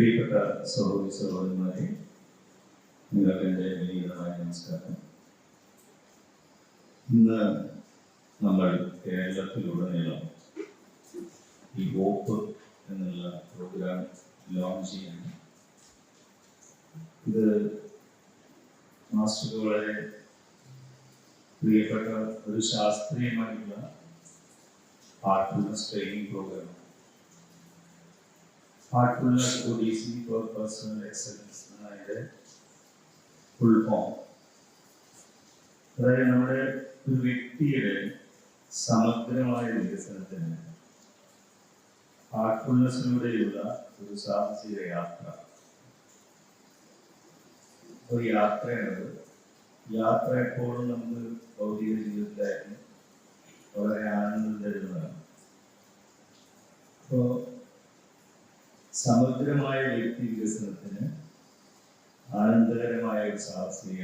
പ്രിയപ്പെട്ട സഹോദരി സഹോദരന്മാരെ നിങ്ങൾക്ക് എന്റെ വിനീതമായ നമസ്കാരം. ഇന്ന് നമ്മൾ കേരളത്തിലുടനീളം ഈ വോപ്പ് എന്നുള്ള പ്രോഗ്രാം ലോഞ്ച് ചെയ്യാണ് ഇത് മാസ്റ്റർക്ക് വളരെ പ്രിയപ്പെട്ട ഒരു ശാസ്ത്രീയമായിട്ടുള്ള Heartfulness training programme Heartfulness ODC for Personal Excellence എന്നതിന്റെ ഫുൾ ഫോം അതായത് നമ്മുടെ ഒരു വ്യക്തിയുടെ സമഗ്രമായ വികസനത്തിന് ഹാർട്ട്ഫുൾനെസ്സിലൂടെയുള്ള ഒരു സാഹസിക യാത്ര. ഒരു യാത്രയാണത് യാത്ര എപ്പോഴും നമുക്ക് ഭൗതിക ജീവിതത്തിലായിരുന്നു വളരെ ആനന്ദം തരുന്നതാണ്. അപ്പോൾ സമഗ്രമായ വ്യക്തി വികസനത്തിന് ആനന്ദകരമായ ഒരു സാഹസിക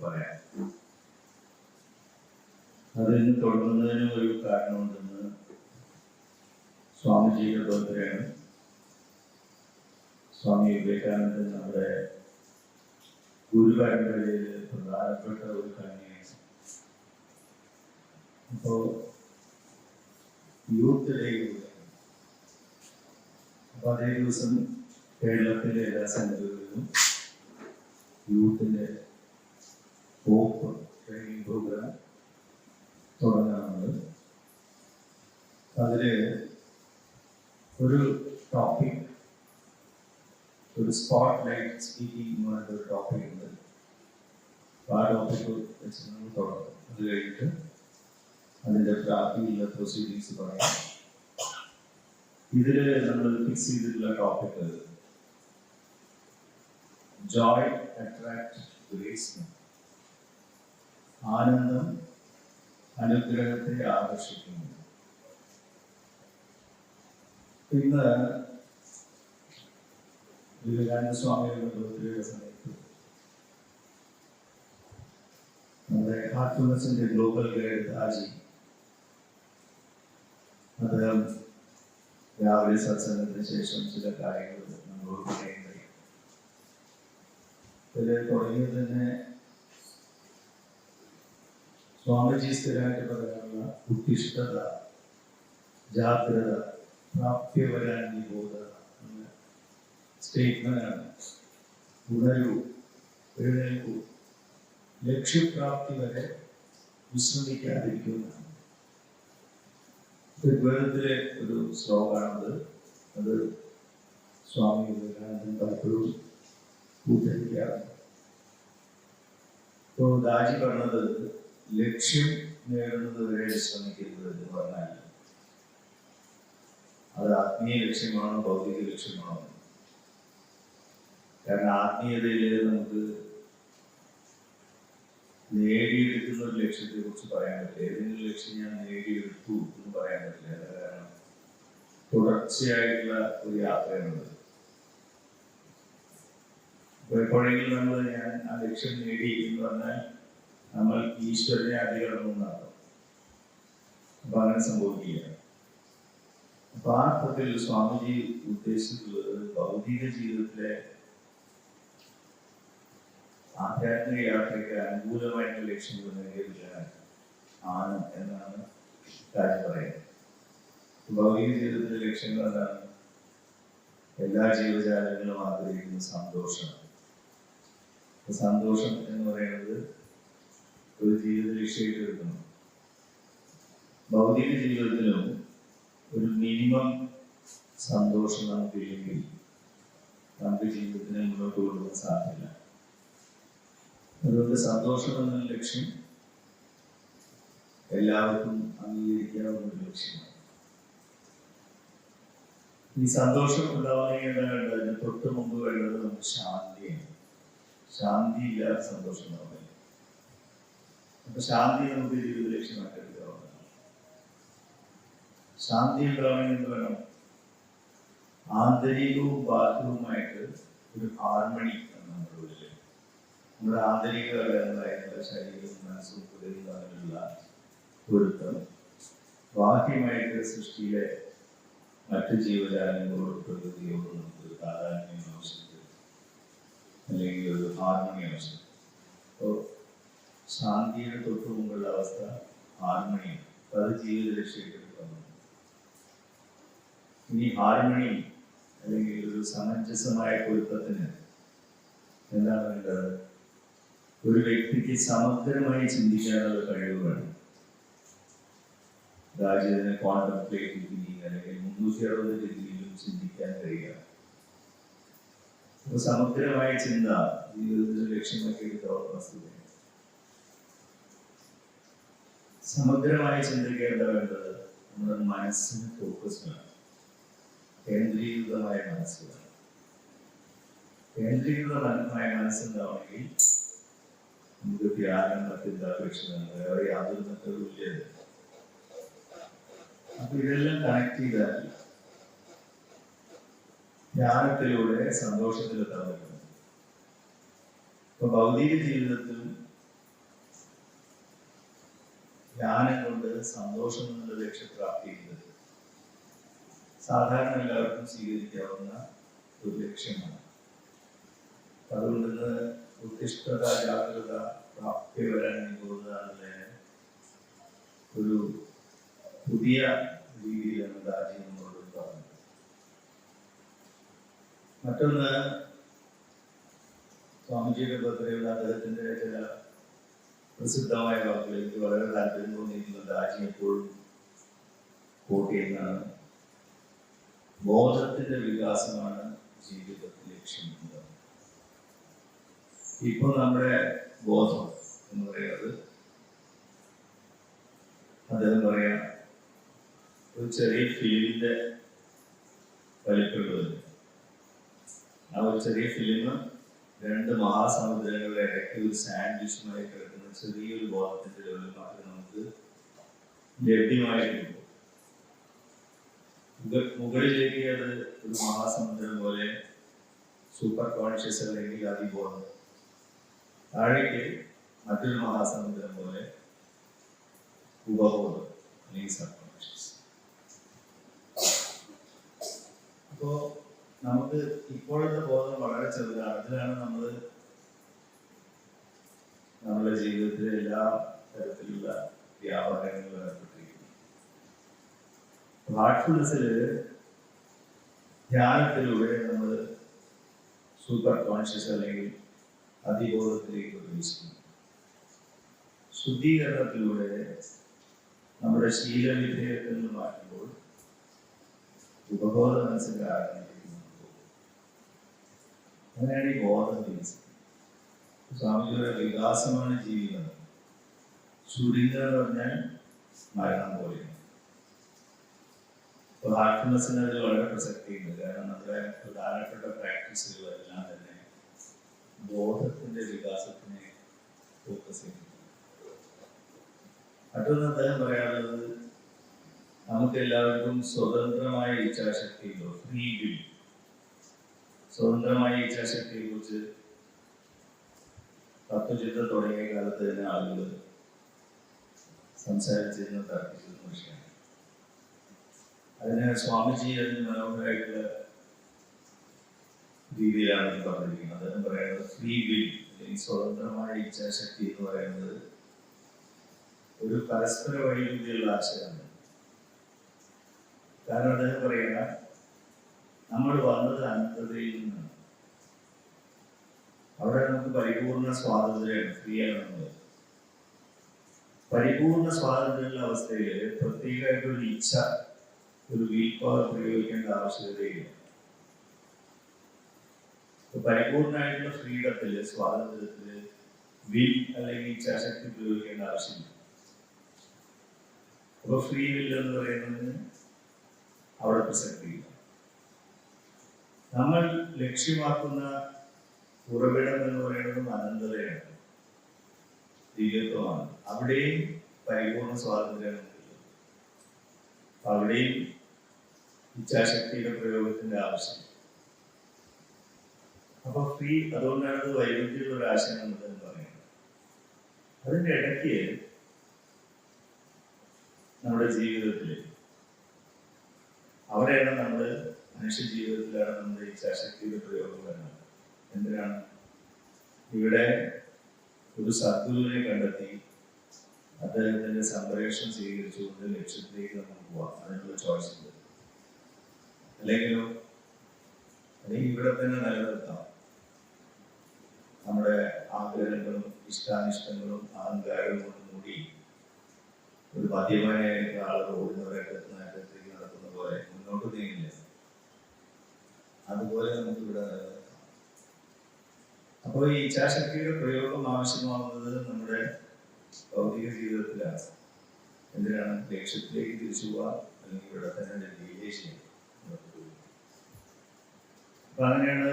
പറയാം. അതിന് തുടങ്ങുന്നതിനും ഒരു കാരണമുണ്ടെന്ന് സ്വാമിജിയുടെ ബർത്ത്ഡേയാണ് സ്വാമി വിവേകാനന്ദൻ നമ്മുടെ ഗുരുപരമ്പരയിൽ പ്രധാനപ്പെട്ട ഒരു കണ്ണിയാണ് അപ്പോ യൂത്ത് ഡേ കൂടെ അപ്പൊ അതേ ദിവസം കേരളത്തിലെ എല്ലാ സെന്ററുകളിലും യൂത്തിന്റെ ഹോപ്പ് ട്രെയിനിങ് പ്രോഗ്രാം തുടങ്ങാറുണ്ട്. അതിൽ ഒരു ടോപ്പിക് ഒരു സ്പോട്ട് ലൈറ്റ് സ്പീക്കിംഗ് എന്ന് പറഞ്ഞിട്ട് ഒരു ടോപ്പിക് ഉണ്ട് ആ ടോപ്പിക് വെച്ച് നമ്മൾ തുടങ്ങും. അത് കഴിഞ്ഞിട്ട് അതിന്റെ പ്രാപ്തിയില്ല പ്രൊസീഡിങ്സ് പറയാം. ഇതിൽ നമ്മൾ ഫിക്സ് ചെയ്തിട്ടുള്ള ടോപ്പിക് ജോയ് അട്രാക്ട് ഗ്രേസ്മെന്റ് ആനന്ദം അനുഗ്രഹത്തെ ആകർഷിക്കുന്നു. ഇന്ന് വിവേകാനന്ദ സ്വാമിയുടെ ബർത്ത്ഡേയുടെ സമയത്ത് നമ്മുടെ ഹാർട്ട്ഫുൾനെസിന്റെ ഗ്ലോബൽ ഗൈഡ് ആജി. അദ്ദേഹം രാവിലെ സത്സംഗത്തിന് ശേഷം ചില കാര്യങ്ങൾ നമ്മളോട് പറയുകയുണ്ടായി ഇതിൽ തുടങ്ങിയത് തന്നെ സ്വാമിജി സ്ഥിരമായിട്ട് പറയാനുള്ള ഉത്തിഷ്ഠത ജാഗ്രത പ്രാപ്യവരാനിബോധ എന്ന സ്റ്റേറ്റ്മെന്റാണ് ഉണരൂ എഴുന്നേൽക്കൂ ലക്ഷ്യപ്രാപ്തി വരെ വിശ്രമിക്കാതിരിക്കുന്നതാണ് ഋഗ്വേദത്തിലെ ഒരു ശ്ലോകമാണത്. അത് സ്വാമി വിവേകാനന്ദൻ പലപ്പോഴും ഉദ്ധരിക്കാറുണ്ട്. ഇപ്പോൾ ദാജി പറഞ്ഞത് ലക്ഷ്യം നേടുന്നത് വരെ ശ്രമിക്കരുത് എന്ന് പറഞ്ഞാൽ അത് ആത്മീയ ലക്ഷ്യമാണോ ഭൗതിക ലക്ഷ്യമാണോ? കാരണം ആത്മീയതയിൽ നമുക്ക് നേടിയെടുക്കുന്ന ഒരു ലക്ഷ്യത്തെ കുറിച്ച് പറയാൻ പറ്റില്ല. ഏതെങ്കിലും ലക്ഷ്യം ഞാൻ നേടിയെടുത്തു എന്ന് പറയാൻ പറ്റില്ല. കാരണം തുടർച്ചയായിട്ടുള്ള ഒരു യാത്രയാണത് എപ്പോഴെങ്കിലും നമ്മൾ ഞാൻ ആ ലക്ഷ്യം നേടി എന്ന് പറഞ്ഞാൽ നമ്മൾ ഈശ്വരനെ അധികടന്നു എന്നാണ് അപ്പൊ അങ്ങനെ സംഭവിക്കുകയാണ്. അപ്പൊ ആ അർത്ഥത്തിൽ സ്വാമിജി ഉദ്ദേശിച്ചിട്ടുള്ളത് ഭൗതിക ജീവിതത്തിലെ ആധ്യാത്മിക യാത്രയ്ക്ക് അനുകൂലമായിട്ടുള്ള ലക്ഷ്യങ്ങൾ നേടിയെടുക്കാൻ ആണ് എന്നാണ് കാര്യം പറയുന്നത്. ഭൗതിക ജീവിതത്തിലെ ലക്ഷ്യങ്ങൾ എന്താണ്? എല്ലാ ജീവജാലങ്ങളും ആഗ്രഹിക്കുന്ന സന്തോഷമാണ്. സന്തോഷം എന്ന് പറയുന്നത് ഒരു ജീവിത ലക്ഷ്യമായിട്ട് എടുക്കുന്നു ഭൗതിക ജീവിതത്തിലും ഒരു മിനിമം സന്തോഷം നമുക്കില്ലെങ്കിൽ നമുക്ക് ജീവിതത്തിനെ മുന്നോട്ട് കൊണ്ടുപോകാൻ സാധിക്കില്ല അതുകൊണ്ട് സന്തോഷം എന്ന ലക്ഷ്യം എല്ലാവർക്കും അംഗീകരിക്കാവുന്ന ഒരു ലക്ഷ്യമാണ്. ഈ സന്തോഷം ഉണ്ടാവുന്ന തൊട്ട് മുമ്പ് വേണ്ടത് നമുക്ക് ശാന്തിയാണ്. ശാന്തി ഇല്ലാതെ സന്തോഷം ഉണ്ടാവില്ല. അപ്പൊ ശാന്തി നമുക്ക് ജീവിത ലക്ഷ്യമായിട്ട് ശാന്തി ഉണ്ടാവണമെങ്കിൽ എന്ത് വേണം? ആന്തരികവും ബാഹ്യവുമായിട്ട് ഒരു ഹാർമണി നമ്മുടെ ആന്തരിക ഘടകങ്ങളായിട്ടുള്ള ശരീരവും മനസ്സും ഹൃദയവും തമ്മിലുള്ള പൊരുത്തം. ബാഹ്യമായിട്ട് സൃഷ്ടിയിലെ മറ്റു ജീവജാലങ്ങളോട് പ്രകൃതിയോട് നമുക്ക് പ്രാധാന്യം ആവശ്യമുണ്ട്. അല്ലെങ്കിൽ ഒരു ഹാർമണി ആവശ്യം. അപ്പോൾ ശാന്തിയുടെ തൊട്ട് മുമ്പുള്ള അവസ്ഥ ഹാർമണിയാണ്. അത് ജീവിത ലക്ഷ്യത്തിലേക്ക് വന്നു. ഇനി ഹാർമണി അല്ലെങ്കിൽ ഒരു സമഞ്ജസമായ പൊരുത്തത്തിന് എന്താണ് വേണ്ടത്? ഒരു വ്യക്തിക്ക് സമഗ്രമായി ചിന്തിക്കാനുള്ള കഴിവ് വേണം രാജ്യത്തിന് കോൺടംപ്ലേറ്റ് തിങ്കിങ് അല്ലെങ്കിൽ മുന്നൂറ്റി അറുപത് ഡിഗ്രിയിലും ചിന്തിക്കാൻ അപ്പൊ സമഗ്രമായ ചിന്ത ജീവിതത്തിൽ ലക്ഷ്യമാക്കി എടുത്ത സമഗ്രമായ ചിന്തിക്കേണ്ട വേണ്ടത്? നമ്മുടെ മനസ്സിന് ഫോക്കസ് വേണം. കേന്ദ്രീകൃതമായ മനസ്സ് വേണം. കേന്ദ്രീകൃതമായ മനസ്സുണ്ടാവണമെങ്കിൽ നമുക്ക് ധ്യാനം മറ്റെന്താപേക്ഷിതമാണ് വേറെ യാതൊരു ഇല്ല. അപ്പൊ ഇതെല്ലാം കണക്ട് ചെയ്താൽ ധ്യാനത്തിലൂടെ സന്തോഷത്തിലെത്താൻ പറ്റുന്നു ഇപ്പൊ ഭൗതിക ജീവിതത്തിൽ ധ്യാനം കൊണ്ട് സന്തോഷം എന്നുള്ള ലക്ഷ്യപ്രാപ്തി ചെയ്യുന്നത് സാധാരണ എല്ലാവർക്കും സ്വീകരിക്കാവുന്ന ഒരു ലക്ഷ്യമാണ്. അതുകൊണ്ട് ഉത്തിഷ്ഠത ജാഗ്രത പ്രാപ്തി വരാൻ പോകുന്നതാണല്ലേ ഒരു പുതിയ രീതിയിലാണ് രാജ്യം നമ്മളോട് പറഞ്ഞത്. മറ്റൊന്ന് സ്വാമിജിയുടെ ബർത്ത്ഡേയുള്ള അദ്ദേഹത്തിന്റെ ചില പ്രസിദ്ധമായ വാക്കുകൾ. എനിക്ക് വളരെ താല്പര്യം തോന്നിയിരിക്കുന്ന രാജ്യം എപ്പോഴും കോട്ട് ബോധത്തിന്റെ വികാസമാണ് ജീവിതത്തിൽ ലക്ഷ്യമിടുന്നത് ഇപ്പോൾ നമ്മുടെ ബോധം എന്ന് പറയുന്നത് അദ്ദേഹം പറയാം ഒരു ചെറിയ ഫിലിമിന്റെ വലിപ്പമുള്ളത്. ആ ഒരു ചെറിയ ഫിലിം രണ്ട് മഹാസമുദ്രങ്ങളുടെ ഇടയ്ക്ക് ഒരു സാൻഡ്വിച്ചുമായി കിടക്കുന്ന ചെറിയൊരു ബോധത്തിന്റെ ലെവലിൽ മാത്രമേ നമുക്ക് ലഭ്യമായിട്ടുള്ളൂ. മുക- മുകളിലേക്ക് അത് ഒരു മഹാസമുദ്രം പോലെ സൂപ്പർ കോൺഷ്യസ് അല്ലെങ്കിൽ അതിബോധം താഴേക്ക് മറ്റൊരു മഹാസമുദ്രം പോലെ ഉപബോധം അല്ലെങ്കിൽ സബ്കോൺഷ്യസ് അപ്പോ നമുക്ക് ഇപ്പോഴത്തെ ബോധം വളരെ ചെറുതാണ്. അതിലാണ് നമ്മൾ നമ്മുടെ ജീവിതത്തിലെ എല്ലാ തരത്തിലുള്ള വ്യാപാരങ്ങളിലും ഏർപ്പെട്ടിരിക്കുന്നത്. ഹാർട്ട്ഫുൾനെസ്സിൽ ധ്യാനത്തിലൂടെ നമ്മൾ സൂപ്പർ കോൺഷ്യസ് അല്ലെങ്കിൽ അതിബോധത്തിലേക്ക് പ്രവേശിക്കുന്നു ശുദ്ധീകരണത്തിലൂടെ നമ്മുടെ ശീലവിധേയത്തിൽ നിന്ന് മാറ്റുമ്പോൾ ഉപബോധ മനസ്സിന്റെ ആരംഭിലേക്ക് നമ്മൾ പോകും. അങ്ങനെയാണ് ഈ ബോധം വികസിക്കുന്നത് സ്വാമിജിയുടെ വികാസമാണ് ജീവിതം. ശുദ്ധീകരണം എന്ന് പറഞ്ഞാൽ മരണം പോലെയാണ്. ഇപ്പോൾ ഹാർട്ട്ഫുൾനെസ്സിന് അതിൽ വളരെ പ്രസക്തിയുണ്ട്. കാരണം നമ്മുടെ പ്രധാനപ്പെട്ട പ്രാക്ടീസുകളെല്ലാം തന്നെ ബോധത്തിന്റെ വികാസത്തിനെ ഫോക്കസ് ചെയ്യുന്നു. മറ്റൊന്ന് അദ്ദേഹം പറയാനുള്ളത് നമുക്ക് എല്ലാവർക്കും സ്വതന്ത്രമായ ഇച്ഛാശക്തിയുണ്ടോ ഫ്രീ വിൽ സ്വതന്ത്രമായ ഇച്ഛാശക്തിയെ കുറിച്ച് തത്വചിന്തം തുടങ്ങിയ കാലത്ത് തന്നെ ആളുകൾ സംസാരിച്ചിരുന്ന തർക്കിച്ചിരുന്ന വിഷയമാണ്. അതിന് സ്വാമിജി അതിന് മനോഹരമായിട്ടുള്ള രീതിയിലാണ് പറഞ്ഞിരിക്കുന്നത്. അദ്ദേഹം പറയുന്നത് ഫ്രീ വിൽ അല്ലെങ്കിൽ സ്വതന്ത്രമായ ഇച്ഛാശക്തി എന്ന് പറയുന്നത് ഒരു പരസ്പര വൈവിധ്യമുള്ള ആശയമാണ്. കാരണം അദ്ദേഹം പറയുക നമ്മൾ വന്നത് അനന്തതയിൽ നിന്നാണ്. അവിടെ നമുക്ക് പരിപൂർണ സ്വാതന്ത്ര്യമാണ് ഫ്രീ ആണ് പരിപൂർണ സ്വാതന്ത്ര്യമുള്ള അവസ്ഥയിൽ പ്രത്യേകമായിട്ടൊരു ഇച്ഛ ഒരു വീൽ പവർ പ്രയോഗിക്കേണ്ട ആവശ്യകതയില്ല. പരിപൂർണമായിട്ടുള്ള ഫ്രീഡത്തിൽ സ്വാതന്ത്ര്യത്തിൽ വിൽ അല്ലെങ്കിൽ ഇച്ഛാശക്തി ഉപയോഗിക്കേണ്ട ആവശ്യമില്ല. അപ്പൊ ഫ്രീ വിൽ എന്ന് പറയുന്നതിന് അവിടെ പ്രസക്തിയില്ല നമ്മൾ ലക്ഷ്യമാക്കുന്ന ഉറവിടം എന്ന് പറയുന്നത് അനന്തതയാണ് ദിവ്യത്വമാണ് അവിടെയും പരിപൂർണ സ്വാതന്ത്ര്യം അവിടെയും ഇച്ഛാശക്തിയുടെ പ്രയോഗത്തിന്റെ ആവശ്യം അപ്പൊ ഫ്രീ അതുകൊണ്ടാണ് അത് വൈരുദ്ധ്യമുള്ള ഒരു ആശയം എന്ന് പറയുന്നത്. അതിന്റെ ഇടയ്ക്ക് നമ്മുടെ ജീവിതത്തിൽ അവിടെയാണ് നമ്മൾ മനുഷ്യ ജീവിതത്തിലാണ് നമ്മുടെ ഇച്ഛാശക്തിയുടെ പ്രയോഗം വരുന്നത്. എന്തിനാണ്? ഇവിടെ ഒരു സദ്ഗുരുവിനെ കണ്ടെത്തി അദ്ദേഹത്തിന്റെ സംപ്രേഷണം സ്വീകരിച്ചുകൊണ്ട് ലക്ഷ്യത്തിലേക്ക് നമുക്ക് പോവാം. അതിനുള്ള ചോയ്സ് ഉണ്ട്. അല്ലെങ്കിലോ? അല്ലെങ്കിൽ ഇവിടെ തന്നെ നിലനിർത്താം. നമ്മുടെ ആഗ്രഹങ്ങളും ഇഷ്ടാനിഷ്ടങ്ങളും അഹങ്കാരവും കൂടി ഒരു മദ്യപാനായിട്ട് ആളുകൾ ഓടുന്നവരായിട്ട് എത്തുന്നതിനകത്തേക്ക് നടക്കുന്ന പോലെ മുന്നോട്ട് നീങ്ങില്ല? അതുപോലെ നമുക്ക് ഇവിടെ നിലനിർത്താം അപ്പോൾ ഈ ഇച്ഛാശക്തിയുടെ പ്രയോഗം ആവശ്യമാവുന്നത് നമ്മുടെ ഭൗതിക ജീവിതത്തിലാണ്. എന്തിനാണ്? ലക്ഷ്യത്തിലേക്ക് തിരിച്ചു പോവാം അല്ലെങ്കിൽ ഇവിടെ തന്നെ ഡൽഹിയിലേക്ക് അപ്പൊ അങ്ങനെയാണ്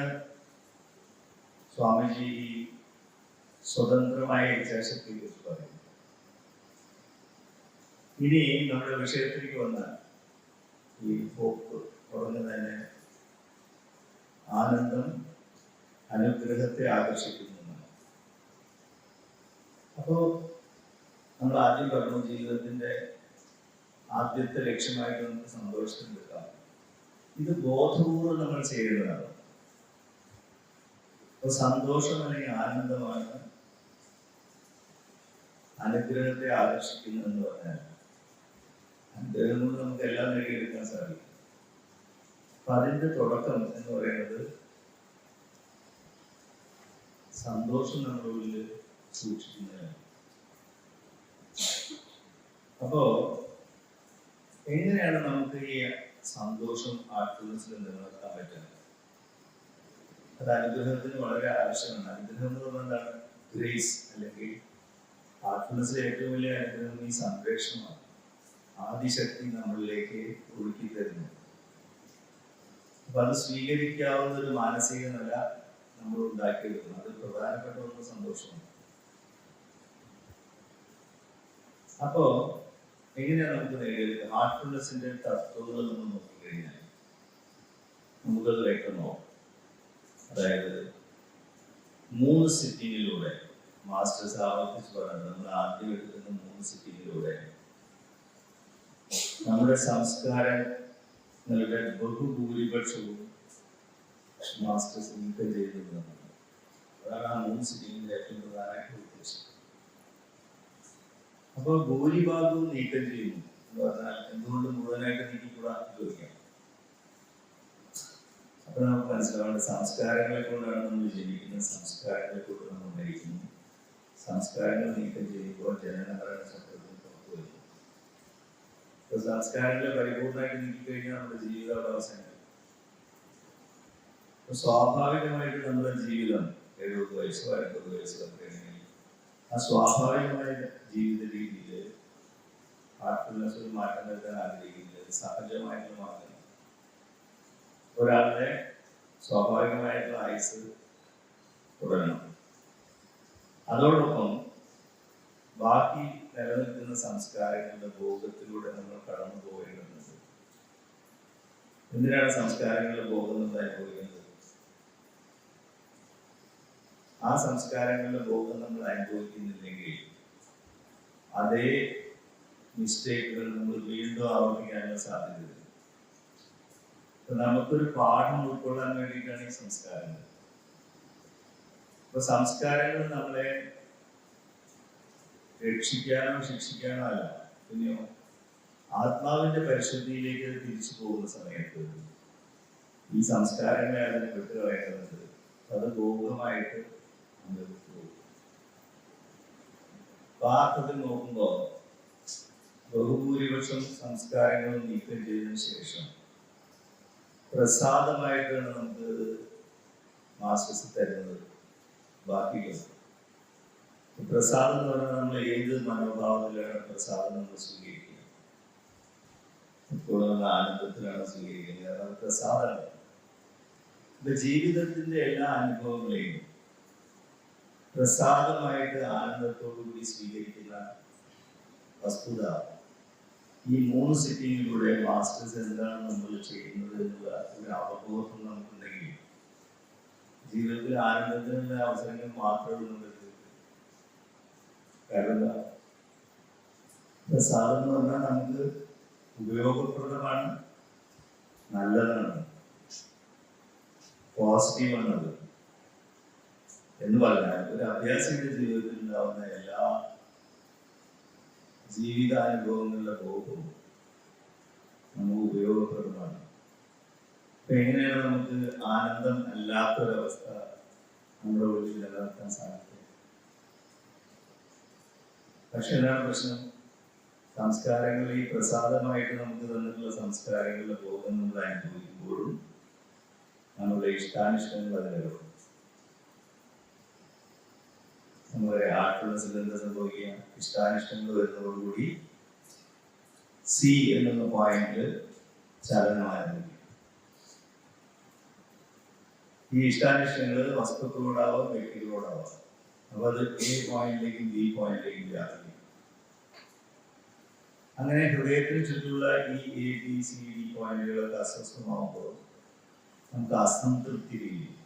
സ്വാമിജി സ്വതന്ത്രമായ ഇച്ഛാശക്തിയെ കുറിച്ച് പറയുന്നു. ഇനി നമ്മുടെ വിഷയത്തിലേക്ക് വന്നാൽ ഈ പോക്ക് തുടങ്ങി തന്നെ ആനന്ദം അനുഗ്രഹത്തെ ആകർഷിക്കുന്നു അപ്പോൾ അപ്പോ നമ്മൾ ആദ്യം പറഞ്ഞു ജീവിതത്തിന്റെ ആദ്യത്തെ ലക്ഷ്യമായിട്ട് നമുക്ക് സന്തോഷത്തിലെടുക്കാം ഇത് ബോധപൂർവം നമ്മൾ ചെയ്യേണ്ടതാണ്. സന്തോഷം അല്ലെങ്കിൽ ആനന്ദമാണ് അനുഗ്രഹത്തെ ആകർഷിക്കുന്നു എന്ന് പറഞ്ഞാൽ അനുഗ്രഹം കൊണ്ട് നമുക്ക് എല്ലാം നേടിയെടുക്കാൻ സാധിക്കും. അപ്പൊ അതിന്റെ തുടക്കം എന്ന് പറയുന്നത് സന്തോഷം നമ്മുടെ ഉള്ളിൽ സൂക്ഷിക്കുന്നതാണ്. അപ്പോ എങ്ങനെയാണ് നമുക്ക് ഈ സന്തോഷം ആർട്ട്ഫുൾനെസ്സിൽ നിലനിർത്താൻ പറ്റുന്നത്? അത് അനുഗ്രഹത്തിന് വളരെ ആവശ്യമാണ്. അനുഗ്രഹം എന്ന് പറഞ്ഞാൽ എന്താണ്? ഗ്രേസ് അല്ലെങ്കിൽ ആത്മനസിലെ ഏറ്റവും വലിയ അനുഗ്രഹം ഈ സംരക്ഷണമാണ്. ആദിശക്തി നമ്മളിലേക്ക് ഒഴുക്കി തരുന്നു. അപ്പൊ അത് സ്വീകരിക്കാവുന്ന ഒരു മാനസിക നില നമ്മൾ ഉണ്ടാക്കിയെടുക്കണം അത് പ്രധാനപ്പെട്ട ഒന്ന് സന്തോഷമാണ്. അപ്പോ എങ്ങനെയാണ് നമുക്ക് നേടിയത് ഹാർട്ട്ഫുൾനെസിന്റെ തത്വങ്ങൾ നമ്മൾ നോക്കിക്കഴിഞ്ഞാൽ നമുക്കത് വ്യക്തമാവും അതായത് മൂന്ന് സിറ്റിങ്ങിലൂടെ മാസ്റ്റേഴ്സ് ആവർത്തിച്ച് പറയുന്നത് നമ്മൾ ആദ്യം എടുക്കുന്ന മൂന്ന് സിറ്റിങ്ങിലൂടെ നമ്മുടെ സംസ്കാരങ്ങളുടെ ബഹുഭൂരിപക്ഷവും മാസ്റ്റേഴ്സ് നീക്കം ചെയ്യുന്നതാണ് അതാണ് ആ മൂന്ന് സിറ്റിങ്ങിന്റെ ഏറ്റവും പ്രധാനമായിട്ട് ഉദ്ദേശം അപ്പോൾ ഭൂരിഭാഗവും നീക്കം ചെയ്യുന്നു എന്ന് പറഞ്ഞാൽ എന്തുകൊണ്ട് മുഴുവനായിട്ട് നീക്കിക്കൂടാ എന്ന് ചോദിക്കാം. അപ്പൊ നമുക്ക് മനസ്സിലാവേണ്ട സംസ്കാരങ്ങളെ കൊണ്ടാണ് നമ്മൾ ജനിക്കുന്നത് സംസ്കാരങ്ങളെ കൊണ്ട് നമ്മൾ മരിക്കുന്നു സംസ്കാരങ്ങൾ നീക്കം ചെയ്യുമ്പോൾ ജനനമരണ ചക്രത്തിൽ പുറത്തു വരുന്നു. അപ്പൊ സംസ്കാരങ്ങളെ പരിപൂർണമായിട്ട് നീക്കിക്കഴിഞ്ഞാൽ നമ്മുടെ ജീവിതം അവിടെ അവസാനിക്കും. അപ്പൊ സ്വാഭാവികമായിട്ട് നമ്മുടെ ജീവിതം എഴുപത് വയസ്സോ അൻപത് വയസ്സോ ഒക്കെ ആ സ്വാഭാവികമായ ജീവിത രീതിയിൽ ആർക്കുള്ള മാറ്റം വരുത്താൻ ആഗ്രഹിക്കുന്നത് സഹജമായിട്ടുള്ള മാറ്റം ഒരാളുടെ സ്വാഭാവികമായിട്ടുള്ള ആയുസ് തുടരണം. അതോടൊപ്പം ബാക്കി നിലനിൽക്കുന്ന സംസ്കാരങ്ങളുടെ ഭോഗത്തിലൂടെ നമ്മൾ കടന്നു പോകേണ്ടതുണ്ട്. എന്തിനാണ് സംസ്കാരങ്ങളുടെ ഭോഗം നമ്മൾ അനുഭവിക്കുന്നത്? ആ സംസ്കാരങ്ങളുടെ ഭോഗം നമ്മൾ അനുഭവിക്കുന്നില്ലെങ്കിൽ അതേ മിസ്റ്റേക്കുകൾ നമ്മൾ വീണ്ടും ആവർത്തിക്കാനുള്ള സാധ്യതയുണ്ട്. നമുക്കൊരു പാഠം ഉൾക്കൊള്ളാൻ വേണ്ടിയിട്ടാണ് ഈ സംസ്കാരങ്ങൾ. അപ്പൊ സംസ്കാരങ്ങൾ നമ്മളെ രക്ഷിക്കാനോ ശിക്ഷിക്കാനോ അല്ല പിന്നെയോ ആത്മാവിന്റെ പരിശുദ്ധിയിലേക്ക് തിരിച്ചു പോകുന്ന സമയത്ത് ഈ സംസ്കാരങ്ങളെ അതിന് വിട്ടുകളയേണ്ടതുണ്ട്. അത് ഗോപുരമായിട്ട് അർത്ഥത്തിൽ നോക്കുമ്പോൾ ബഹുഭൂരിപക്ഷം സംസ്കാരങ്ങൾ നീക്കം ചെയ്തതിനു ശേഷം പ്രസാദമായിട്ടാണ് നമുക്ക് മാസ്റ്റേഴ്സ് തരുന്നത്. ബാക്കിയുള്ളത്. പ്രസാദം എന്ന് പറഞ്ഞാൽ നമ്മൾ ഏത് മനോഭാവത്തിലാണ് പ്രസാദം നമ്മൾ സ്വീകരിക്കുക? എപ്പോഴും നമ്മൾ ആനന്ദത്തിലാണ് സ്വീകരിക്കുന്നത് അത് പ്രസാദമാണ് ജീവിതത്തിന്റെ എല്ലാ അനുഭവങ്ങളെയും പ്രസാദമായിട്ട് ആനന്ദത്തോടു കൂടി സ്വീകരിക്കുന്ന വസ്തുത ഈ മൂന്ന് സിറ്റിങ്ങിലൂടെ മാസ്റ്റേഴ്സ് എന്താണ് നമ്മൾ ചെയ്യുന്നത് എന്നുള്ള ഒരു അവബോധം നമുക്കുണ്ടെങ്കിൽ ജീവിതത്തിൽ ആനന്ദത്തിനുള്ള അവസരങ്ങൾ മാത്രമേ നമുക്ക് കാരണം എന്ന് പറഞ്ഞാൽ നമുക്ക് ഉപയോഗപ്രദമാണ് നല്ലതാണ് പോസിറ്റീവ് ആണത് എന്ന് പറഞ്ഞാൽ ഒരു അഭ്യാസിയുടെ ജീവിതത്തിൽ ഉണ്ടാവുന്ന എല്ലാ ജീവിതാനുഭവങ്ങളുടെ പോകും നമുക്ക് ഉപയോഗപ്രദമാണ്. എങ്ങനെയാണ് നമുക്ക് ആനന്ദം അല്ലാത്തൊരവസ്ഥ നമ്മുടെ ഉള്ളിൽ നിലനിർത്താൻ സാധിക്കും. പക്ഷെ എന്താണ് പ്രശ്നം? സംസ്കാരങ്ങൾ ഈ പ്രസാദമായിട്ട് നമുക്ക് തന്നിട്ടുള്ള സംസ്കാരങ്ങളുടെ ബോധം നമ്മൾ അനുഭവിക്കുമ്പോഴും നമ്മുടെ ഇഷ്ടാനിഷ്ടങ്ങൾ അതിലെടുക്കും നമ്മുടെ ആർട്ട്ഫുൾനെസ്സിൽ എന്താ സംഭവിക്കുക ഇഷ്ടാനിഷ്ടങ്ങൾ വരുന്നതോടുകൂടി സി എന്നുള്ള പോയിന്റ് ചലനം ആരംഭിക്കും ഈ ഇഷ്ടാനിഷ്ടങ്ങൾ വസ്തുക്കളോടാവാം വ്യക്തികളോടാവാം. അപ്പൊ അത് എ പോയിന്റിലേക്കും ബി പോയിന്റിലേക്കും വ്യാപിക്കും. അങ്ങനെ ഹൃദയത്തിന് ചുറ്റുമുള്ള ഈ എ ബി സി ഡി പോയിന്റുകളൊക്കെ അസ്വസ്ഥമാകുമ്പോൾ നമുക്ക് അസംതൃപ്തി ചെയ്യും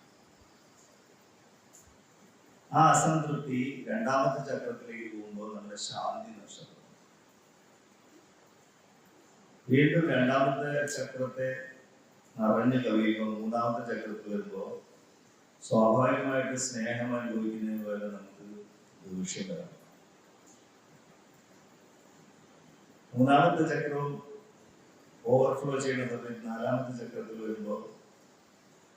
ആ അസംതൃപ്തി രണ്ടാമത്തെ ചക്രത്തിലേക്ക് പോകുമ്പോൾ നമ്മുടെ ശാന്തി നഷ്ടപ്പെടും. വീണ്ടും രണ്ടാമത്തെ ചക്രത്തെ നിറഞ്ഞു കവിയുമ്പോൾ മൂന്നാമത്തെ ചക്രത്തിൽ വരുമ്പോൾ സ്വാഭാവികമായിട്ട് സ്നേഹം അനുഭവിക്കുന്നതിന് പോലെ നമുക്ക് ദൂഷ്യം വരാം. മൂന്നാമത്തെ ചക്രവും ഓവർഫ്ലോ ചെയ്യുന്ന സമയത്ത് നാലാമത്തെ ചക്രത്തിൽ വരുമ്പോൾ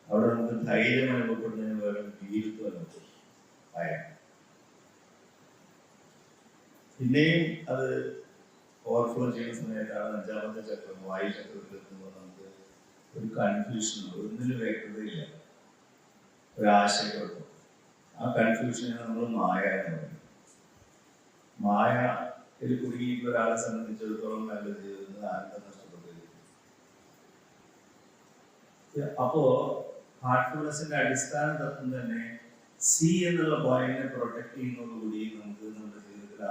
അവിടെ നമുക്ക് ധൈര്യം അനുഭവപ്പെടുന്നതിന് പകരം ഭീരുത്വം അനുഭവപ്പെടും ഭയം പിന്നെയും അത് ഓവർഫ്ലോ ചെയ്യുന്ന സമയത്താണ് അഞ്ചാമത്തെ ചക്രം വായു ചക്രത്തിൽ എത്തുമ്പോൾ നമുക്ക് ഒരു കൺഫ്യൂഷൻ ഒന്നിലും വ്യക്തതയില്ല ഒരു ആശയക്കുഴപ്പം. ആ കൺഫ്യൂഷനെ നമ്മൾ മായ എന്ന് പറയും. മായ ഒരു കുടുങ്ങിയിട്ടുള്ള ഒരാളെ സംബന്ധിച്ചിടത്തോളം അയാളുടെ ജീവിതത്തിൽ ആനന്ദം നഷ്ടപ്പെട്ടിരിക്കും അപ്പോ ഹാർട്ട്ഫുൾനെസിന്റെ അടിസ്ഥാന തത്വം തന്നെ സി എന്നുള്ള പോയിന്റിനെ പ്രൊട്ടക്ട് ചെയ്യുന്നതോടുകൂടി നമുക്ക് നമ്മുടെ ജീവിതത്തിൽ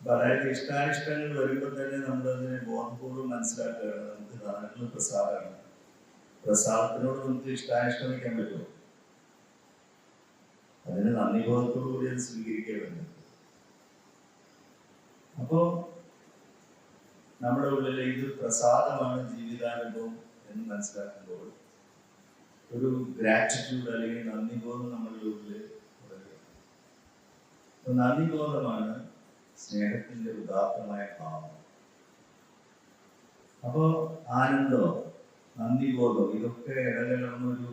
അപ്പൊ അതായത് ഇഷ്ടാനിഷ്ടങ്ങൾ വരുമ്പോൾ തന്നെ നമ്മൾ അതിനെ ബോധപൂർവം മനസ്സിലാക്കുകയാണ്. നമുക്ക് തന്നിട്ടുള്ള പ്രസാദമാണ്. പ്രസാദത്തിനോട് നമുക്ക് ഇഷ്ടാനിഷ്ടം വയ്ക്കാൻ പറ്റുമോ? അതിന് നന്ദി ബോധത്തോടു കൂടി അത് സ്വീകരിക്കേണ്ടത് അപ്പോ നമ്മുടെ ഉള്ളിൽ ഇത് പ്രസാദമാണ് ജീവിതാനുഭവം എന്ന് മനസ്സിലാക്കുമ്പോൾ ഒരു ഗ്രാറ്റിറ്റ്യൂഡ് അല്ലെങ്കിൽ നന്ദി ബോധം നമ്മളുടെ ഉള്ളിൽ നന്ദി ബോധമാണ് സ്നേഹത്തിന്റെ ഉദാത്തമായ ഭാവം. അപ്പോ ആനന്ദോ നന്ദി ബോധം ഇതൊക്കെ ഇടകലർന്ന ഒരു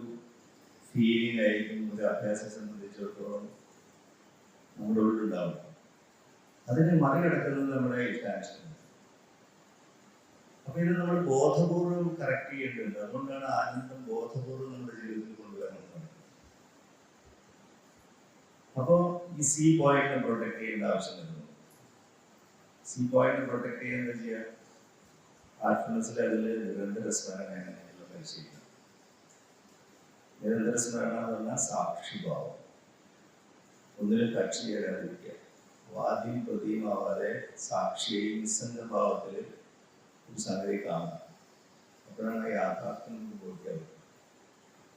ഫീലിംഗ് ആയിരിക്കും ഒരു അഭ്യാസം സംബന്ധിച്ചിടത്തോളം നമ്മുടെ ഉള്ളിലുണ്ടാവും അതിനെ മറികടക്കുന്നത് നമ്മുടെ ഇഷ്ടാനിഷ്ടം അപ്പൊ നമ്മൾ ബോധപൂർവം കറക്റ്റ് ചെയ്യേണ്ടതുണ്ട്. അതുകൊണ്ടാണ് ആനന്ദം ബോധപൂർവം നമ്മുടെ ജീവിതത്തിൽ കൊണ്ടുവരുന്നത്. അപ്പോ ഈ സി പോയിന്റിനെ പ്രൊട്ടക്ട് ചെയ്യേണ്ട ആവശ്യം വരുന്നു. സി പോയിന്റ് പ്രൊട്ടക്ട് ചെയ്യാൻ ചെയ്യുക ആർട്ട്ഫുൾനെസ്സിൽ അതിൽ നിരന്തര സ്മരണ അങ്ങനെയുള്ള പരിശീലനം നിരന്തര സ്മരണ എന്ന് പറഞ്ഞാൽ സാക്ഷിഭാവം ഒന്നിലും കക്ഷി ചേരാതിരിക്കുക വാദ്യം പ്രതിയുമാവാതെ സാക്ഷിയെയും നിസ്സംഗ ഭാവത്തിൽ ഒരു സംഗതി കാണുക അപ്പോഴാണ് യാഥാർത്ഥ്യം നമുക്ക്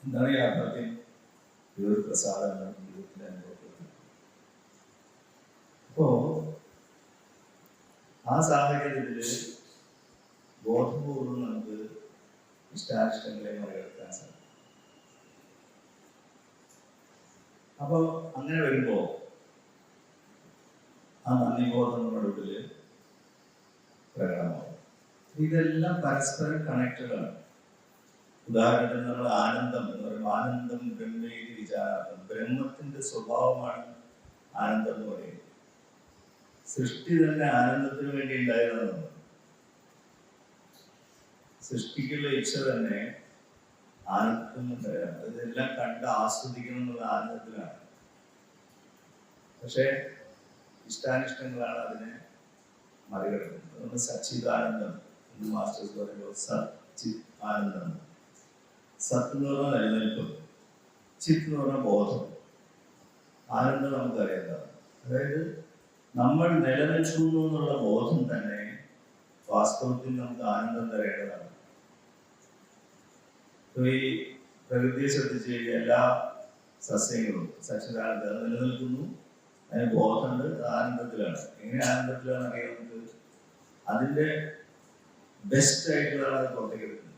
എന്താണ് യാഥാർത്ഥ്യം? ഇതൊരു പ്രസാദമാണ്. ജീവിതത്തിൽ അനുഭവപ്പെടുന്നത് അപ്പോ ആ സാഹചര്യത്തിൽ ബോധപൂർവം നമുക്ക് ഇഷ്ടാനിഷ്ടങ്ങളെ മറികടക്കാൻ സാധിക്കും. അപ്പോൾ അങ്ങനെ വരുമ്പോ ആ നന്ദി ബോധം നമ്മുടെ ഉള്ളിൽ പ്രകടമാവും. ഇതെല്ലാം പരസ്പരം കണക്റ്റഡ് ആണ്. ഉദാഹരണത്തിന് നമ്മൾ ആനന്ദം എന്ന് പറയുമ്പോൾ ആനന്ദം ബ്രഹ്മയുടെ വിചാരം ബ്രഹ്മത്തിന്റെ സ്വഭാവമാണ് ആനന്ദം എന്ന് പറയുന്നത്. സൃഷ്ടി തന്നെ ആനന്ദത്തിന് വേണ്ടി ഉണ്ടായിരുന്നതാണ് സൃഷ്ടിക്കുള്ള ഇച്ഛ തന്നെ ആനന്ദത്തിനുണ്ടായിരുന്നു ഇതെല്ലാം കണ്ട് ആസ്വദിക്കണം എന്നുള്ള ആനന്ദത്തിലാണ്. പക്ഷേ ഇഷ്ടാനിഷ്ടങ്ങളാണ് അതിനെ മറികടക്കുന്നത്. അതുകൊണ്ട് സച്ചിദാനന്ദം. മാസ്റ്റേഴ്സ് പറയുമ്പോൾ സച്ച് ആനന്ദം സത്ത് എന്ന് പറഞ്ഞാൽ നിലനിൽപ്പ്. ചിത്ത് എന്ന് പറഞ്ഞാൽ ബോധം. ആനന്ദം നമുക്കറിയാം അതായത് നമ്മൾ നിലനിൽക്കുന്നു എന്നുള്ള ബോധം തന്നെ വാസ്തവത്തിൽ നമുക്ക് ആനന്ദം തരേണ്ടതാണ്. ഈ പ്രകൃതിയെ ശ്രദ്ധിച്ചു കഴിഞ്ഞാൽ എല്ലാ സസ്യങ്ങളും സച്ചിദാനന്ദ നിലനിൽക്കുന്നു. അതിന് ബോധമുണ്ട് ആനന്ദത്തിലാണ്. എങ്ങനെ ആനന്ദത്തിലാണ് അറിയാവുന്നത് അതിന്റെ ബെസ്റ്റ് ആയിട്ടുള്ള അത് പുറത്തേക്ക് എടുക്കുന്നത്.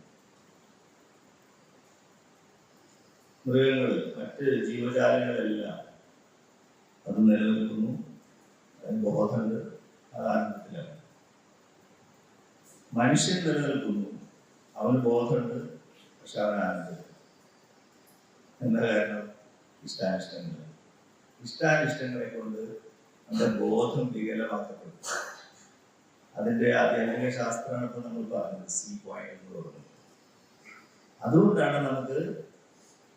മൃഗങ്ങൾ മറ്റ് ജീവജാലങ്ങളെല്ലാം അത് നിലനിൽക്കുന്നു. ബോധമുണ്ട്. അത് ആനന്ദത്തിലാണ് മനുഷ്യൻ നിലനിൽക്കുന്നു. അവന് ബോധമുണ്ട് പക്ഷെ അവൻ ആനന്ദത്തിൽ എന്താ കാരണം? ഇഷ്ടാനിഷ്ടങ്ങൾ. ഇഷ്ടാനിഷ്ടങ്ങളെ കൊണ്ട് നമ്മുടെ ബോധം വികലമാക്കപ്പെടും. അതിന്റെ ആധ്യാത്മിക ശാസ്ത്രമാണ് ഇപ്പൊ നമ്മൾ പറഞ്ഞത് സി പോയിന്റ് എന്ന് പറയുന്നത്. അതുകൊണ്ടാണ് നമുക്ക്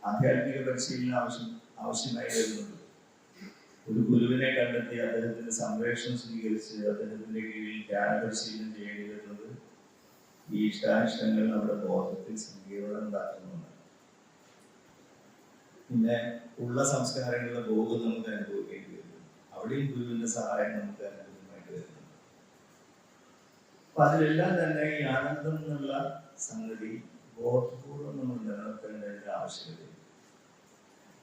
ആധ്യാത്മിക പരിശീലനം ആവശ്യം ആവശ്യമായി വരുന്നത്. ഒരു ഗുരുവിനെ കണ്ടെത്തി അദ്ദേഹത്തിന്റെ സംരക്ഷണം സ്വീകരിച്ച് അദ്ദേഹത്തിന്റെ കീഴിൽ ധ്യാന പരിശീലനം ചെയ്യേണ്ടി വരുന്നത് ഈ ഇഷ്ടാനിഷ്ടങ്ങൾ നമ്മുടെ ബോധത്തിൽ സങ്കീർണത ഉണ്ടാക്കുന്നുണ്ട് പിന്നെ ഉള്ള സംസ്കാരങ്ങളുടെ ബോധം നമുക്ക് അനുഭവിക്കേണ്ടി വരും. അവിടെയും ഗുരുവിന്റെ സഹായം നമുക്ക് വരുന്നുണ്ട് അപ്പൊ അതിലെല്ലാം തന്നെ ഈ ആനന്ദം എന്നുള്ള സംഗതി ബോധപൂർവം നമ്മൾ നിലനിർത്തേണ്ടതിന്റെ ആവശ്യമില്ല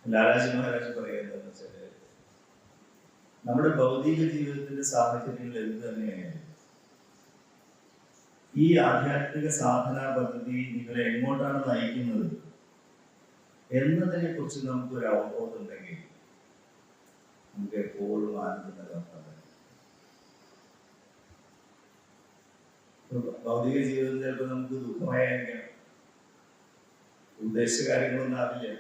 ലാലാജി മഹാരാജ് പറയുന്നതെന്ന് വെച്ചാൽ നമ്മുടെ ഭൗതിക ജീവിതത്തിന്റെ സാഹചര്യങ്ങൾ എന്ത് തന്നെയായാലും ഈ ആധ്യാത്മിക സാധന പദ്ധതി നിങ്ങളെ എങ്ങോട്ടാണ് നയിക്കുന്നത് എന്നതിനെ കുറിച്ച് നമുക്ക് ഒരു അവബോധം ഉണ്ടെങ്കിൽ നമുക്ക് എപ്പോഴും ആനന്ദം നിലനിർത്താൻ പറ്റും ഇപ്പൊ ഭൗതിക ജീവിതം ചിലപ്പോൾ നമുക്ക് ദുഃഖമായിരിക്കണം. ഉദ്ദേശിച്ച കാര്യങ്ങളൊന്നും ആവില്ല.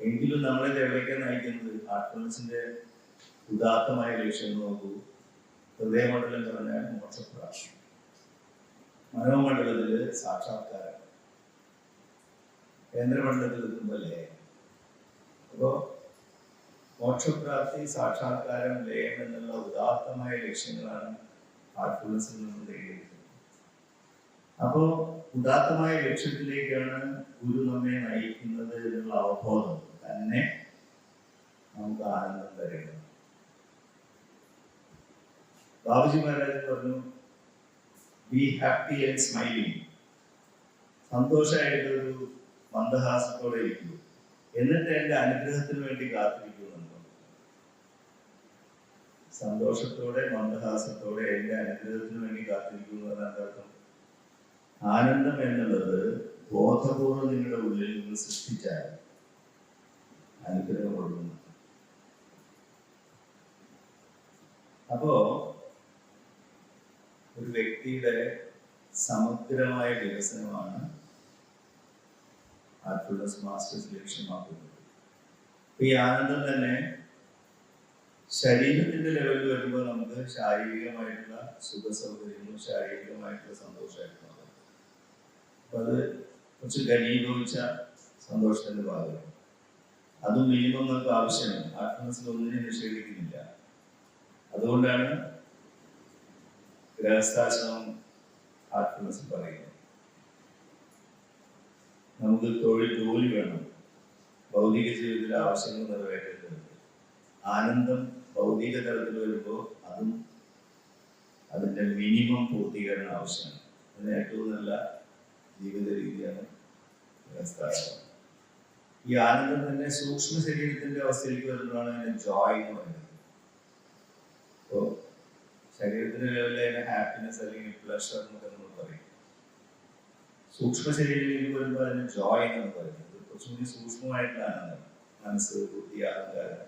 എങ്കിലും നമ്മളെ എവിടേക്കാണ് നയിക്കുന്നത് ആത്മനസിന്റെ ഉദാത്തമായ ലക്ഷ്യം നോക്കൂ ഹൃദയമണ്ഡലം പറഞ്ഞാൽ മോക്ഷപ്രാപ്തി. മനോമണ്ഡലത്തിൽ സാക്ഷാത്കാരം. കേന്ദ്രമണ്ഡലത്തിൽ എത്തുമ്പോൾ ലയം അപ്പോ മോക്ഷപ്രാപ്തി സാക്ഷാത്കാരം ലയം എന്നുള്ള ഉദാത്തമായ ലക്ഷ്യങ്ങളാണ് ഹാർട്ട്ഫുൾനെസ്സിൽ നിന്ന് നേടിയെടുക്കുന്നത് അപ്പോ ഉദാത്തമായ ലക്ഷ്യത്തിലേക്കാണ് ഗുരു നമ്മെ നയിക്കുന്നത് എന്നുള്ള അവബോധം. തന്നെ നമുക്ക് ആനന്ദം തരുന്നത്. ബാബുജി മഹാരാജ് പറഞ്ഞു ബി ഹാപ്പി ആൻഡ് സ്മൈലിംഗ് സന്തോഷമായിട്ടൊരു മന്ദഹാസത്തോടെ ഇരിക്കുന്നു എന്നിട്ട് എന്റെ അനുഗ്രഹത്തിന് വേണ്ടി കാത്തിരിക്കുന്നുണ്ട് സന്തോഷത്തോടെ മന്ദഹാസത്തോടെ എന്റെ അനുഗ്രഹത്തിന് വേണ്ടി കാത്തിരിക്കുന്നു എന്നാണ് അർത്ഥം. ആനന്ദം എന്നുള്ളത് ബോധപൂർവം നിങ്ങളുടെ ഉള്ളിൽ നിങ്ങൾ സൃഷ്ടിച്ചാൽ അനുഗ്രഹം കൊടുക്കുന്നു. അപ്പോ ഒരു വ്യക്തിയുടെ സമഗ്രമായ വികസനമാണ് ആർട്ട്ഫുൾനെസ് മാസ്റ്റേഴ്സ് ലക്ഷ്യമാക്കുന്നത്. ഈ ആനന്ദം തന്നെ ശരീരത്തിന്റെ ലെവലിൽ വരുമ്പോൾ നമുക്ക് ശാരീരികമായിട്ടുള്ള സുഖ സൗകര്യങ്ങളും ശാരീരികമായിട്ടുള്ള സന്തോഷമായിട്ടുള്ള അപ്പൊ അത് കുറച്ച് ഘനീഭവിച്ച സന്തോഷത്തിന്റെ ഭാഗമാണ്. അതും മിനിമം നമുക്ക് ആവശ്യമാണ്. ആത്മനസിൽ ഒന്നിനെ നിഷേധിക്കുന്നില്ല. അതുകൊണ്ടാണ് ഗൃഹസ്ഥാശ്രമം ആത്മനസ് പറയുന്നത്. നമുക്ക് തൊഴിൽ ജോലി വേണം. ഭൗതിക ജീവിതത്തിലെ ആവശ്യങ്ങൾ നിറവേറ്റേണ്ടതുണ്ട് ആനന്ദം ഭൗതിക തലത്തിൽ വരുമ്പോൾ അതും അതിന്റെ മിനിമം പൂർത്തീകരണം ആവശ്യമാണ്. അതിന് ഏറ്റവും നല്ല ജീവിത രീതിയാണ് ഈ ആനന്ദം തന്നെ സൂക്ഷ്മ ശരീരത്തിന്റെ അവസ്ഥയിലേക്ക് വരുന്നതാണ് അതിന് ജോയ് എന്ന് പറയുന്നത്. അപ്പോ ശരീരത്തിന്റെ ലെവലിൽ അതിന് ഹാപ്പിനെസ് അല്ലെങ്കിൽ പ്ലഷർ എന്നൊക്കെ നമ്മൾ പറയും. സൂക്ഷ്മ ശരീരത്തിലേക്ക് വരുമ്പോൾ അതിന് ജോയ് എന്നാണ് പറയുന്നത് കുറച്ചും കൂടി സൂക്ഷ്മമായിട്ടുള്ള ആനന്ദം മനസ്സ് ബുദ്ധി അഹങ്കാരം.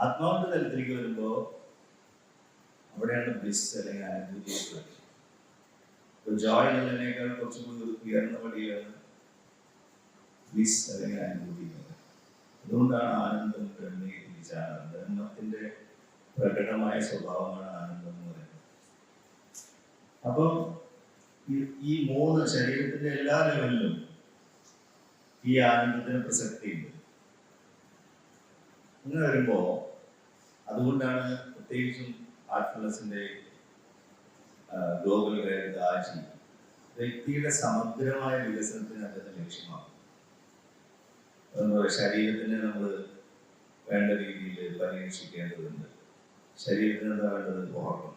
ആത്മാവിന്റെ തലത്തിലേക്ക് വരുമ്പോ അവിടെയാണ് ബ്ലിസ് അല്ലെങ്കിൽ അനുഭൂതി ജോയ് എന്നുള്ളതിനേക്കാൾ കുറച്ചും കൂടി ഉയർന്ന വഴിയാണ് ബ്ലിസ് അല്ലെങ്കിൽ അനുഭൂതി അതുകൊണ്ടാണ് ആനന്ദം കണ്ണീർ ബ്രഹ്മത്തിന്റെ പ്രകടമായ സ്വഭാവമാണ് ആനന്ദം എന്ന് പറയുന്നത്. അപ്പം ഈ- മൂന്ന് ശരീരത്തിന്റെ എല്ലാ ലെവലിലും ഈ ആനന്ദത്തിന് പ്രസക്തിയുണ്ട്. അങ്ങനെ വരുമ്പോ അതുകൊണ്ടാണ് പ്രത്യേകിച്ചും ആർട്ട്ഫുൾനെസിന്റെ ഗ്ലോബൽ ഗൈഡ് ആജി വ്യക്തിയുടെ സമഗ്രമായ വികസനത്തിന് അദ്ദേഹം ലക്ഷ്യമാണ് ശരീരത്തിനെ നമ്മൾ വേണ്ട രീതിയിൽ പരിരക്ഷിക്കേണ്ടതുണ്ട്. ശരീരത്തിന് എന്താ വേണ്ടത്? ഉറക്കം.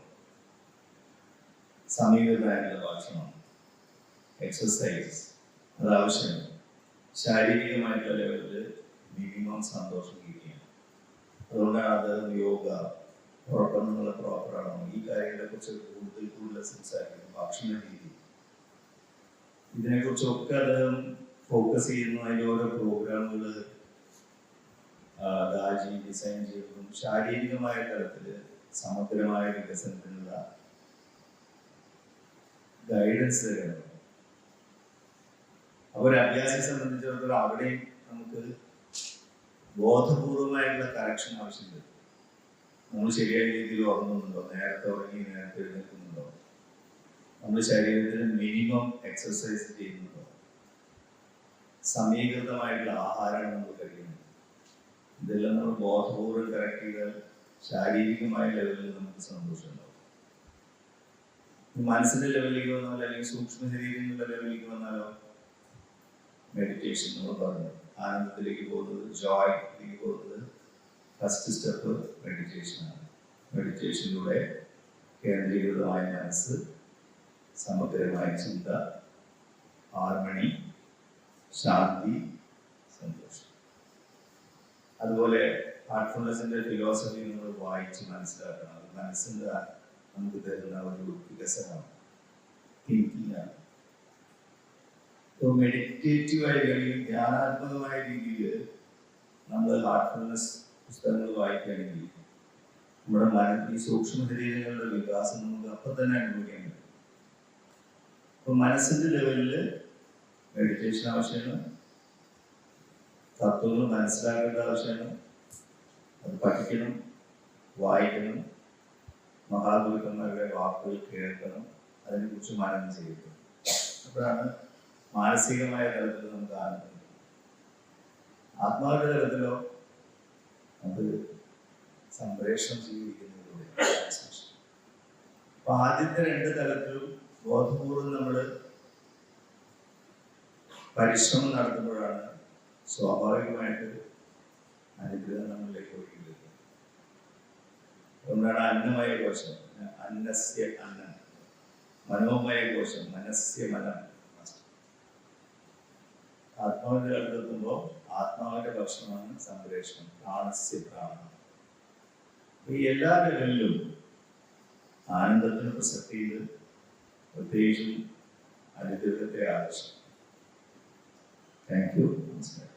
സമീപതായുള്ള ഭക്ഷണം. എക്സസൈസ്. അത് ആവശ്യമാണ്. ശാരീരികമായിട്ടുള്ള ലെവലിൽ മിനിമം സന്തോഷം കിട്ടിയാണ് അതുകൊണ്ടാണ് അദ്ദേഹം യോഗ ഉറക്കം പ്രോപ്പർ പ്രോപ്പറാണോ ഈ കാര്യങ്ങളെ കുറിച്ച് കൂടുതൽ കൂടുതൽ സംസാരിക്കുന്നു. ഭക്ഷണ രീതി. ഇതിനെക്കുറിച്ചൊക്കെ അദ്ദേഹം ഫോക്കസ് ചെയ്യുന്നു. അതിന്റെ ഓരോ പ്രോഗ്രാമുകൾ ദാജി ഡിസൈൻ ചെയ്തതും ശാരീരികമായ തലത്തിൽ സമഗ്രമായ വികസനത്തിനുള്ള ഗൈഡൻസ് തരുന്നു. അപ്പോൾ ഒരു അഭ്യാസിയെ സംബന്ധിച്ചിടത്തോളം അവിടെയും നമുക്ക് ബോധപൂർവമായിട്ടുള്ള കറക്ഷൻ ആവശ്യമുണ്ട് നമ്മൾ ശരിയായ രീതിയിൽ ഉറങ്ങുന്നുണ്ടോ? നേരത്തെ ഉറങ്ങി നേരത്തെ എഴുന്നേൽക്കുന്നുണ്ടോ? നമ്മൾ ശരീരത്തിന് മിനിമം എക്സസൈസ് ചെയ്യുന്നുണ്ടോ? സമീകൃതമായിട്ടുള്ള ആഹാരമാണ് നമ്മൾ കഴിക്കുന്നത്. ഇതെല്ലാം നമ്മൾ ബോധപൂർവം കറക്റ്റ് ചെയ്താൽ ശാരീരികമായ ലെവലിൽ നമുക്ക് സന്തോഷം ഉണ്ടാവും. മനസ്സിന്റെ ലെവലിലേക്ക് വന്നാൽ അല്ലെങ്കിൽ സൂക്ഷ്മ ശരീരങ്ങളുടെ ലെവലിലേക്ക് വന്നാലോ? മെഡിറ്റേഷൻ നമ്മൾ പറഞ്ഞു ആനന്ദത്തിലേക്ക് പോകുന്നത് ജോയിലേക്ക് പോകുന്നത് ഫസ്റ്റ് സ്റ്റെപ്പ് മെഡിറ്റേഷനാണ് മെഡിറ്റേഷനിലൂടെ കേന്ദ്രീകൃതമായ മനസ്സ് സമഗ്രമായ ചിന്ത ഹാർമണി ശാന്തി സന്തോഷം. അതുപോലെ ഹാർട്ട്ഫുൾനെസിന്റെ ഫിലോസഫി നമ്മൾ വായിച്ച് മനസ്സിലാക്കണം. അത് മനസ്സിന്റെ നമുക്ക് തരുന്ന ഒരു വികസനമാണ്. തിങ്കിങ് ആണ് ഇപ്പോൾ മെഡിറ്റേറ്റീവ് ആയി അല്ലെങ്കിൽ ധ്യാനാത്മകമായ രീതിയിൽ നമ്മൾ ഹാർട്ട്ഫുൾനെസ് പുസ്തകങ്ങൾ വായിക്കുകയാണെങ്കിൽ നമ്മുടെ മനം ഈ സൂക്ഷ്മ ശരീരങ്ങളുടെ വികാസം നമുക്ക് അപ്പം തന്നെ അനുഭവിക്കാൻ പറ്റും. അപ്പൊ മനസ്സിന്റെ ലെവലിൽ മെഡിറ്റേഷൻ ആവശ്യമാണ്. തത്വങ്ങൾ മനസ്സിലാക്കേണ്ട ആവശ്യമാണ്. അത് പഠിക്കണം വായിക്കണം മഹാദുരിതന്മാരുടെ വാക്കുകൾ കേൾക്കണം അതിനെക്കുറിച്ച് മനനം ചെയ്യണം. അപ്പോഴാണ് മാനസികമായ തലത്തിൽ നമുക്ക് ആനന്ദം ആത്മാവിന്റെ തലത്തിലോ അത് സംപ്രേഷണം ചെയ്തിരിക്കുന്നതിലൂടെ അപ്പൊ ആദ്യത്തെ രണ്ട് തലത്തിലും ബോധപൂർവം നമ്മൾ പരിശ്രമം നടത്തുമ്പോഴാണ് സ്വാഭാവികമായിട്ട് അനുഗ്രഹം നമ്മളിലേക്ക് ഒഴുകിയത് അതുകൊണ്ടാണ് അന്നമയ കോശം അന്നസ്യ അന്നം മനോമയ കോശം മനസ്യ മനം ആത്മാവിന്റെ കണ്ടെത്തുമ്പോൾ ആത്മാവിന്റെ ഭക്ഷണമാണ് സംപ്രേഷണം പ്രാണസ്യ പ്രാണം. ഈ എല്ലാ ലെവലിലും ആനന്ദത്തിന് പ്രസക്തിയിൽ പ്രത്യേകിച്ചും അനുഗ്രഹത്തെ ആവശ്യം. താങ്ക് യു നമസ്കാരം.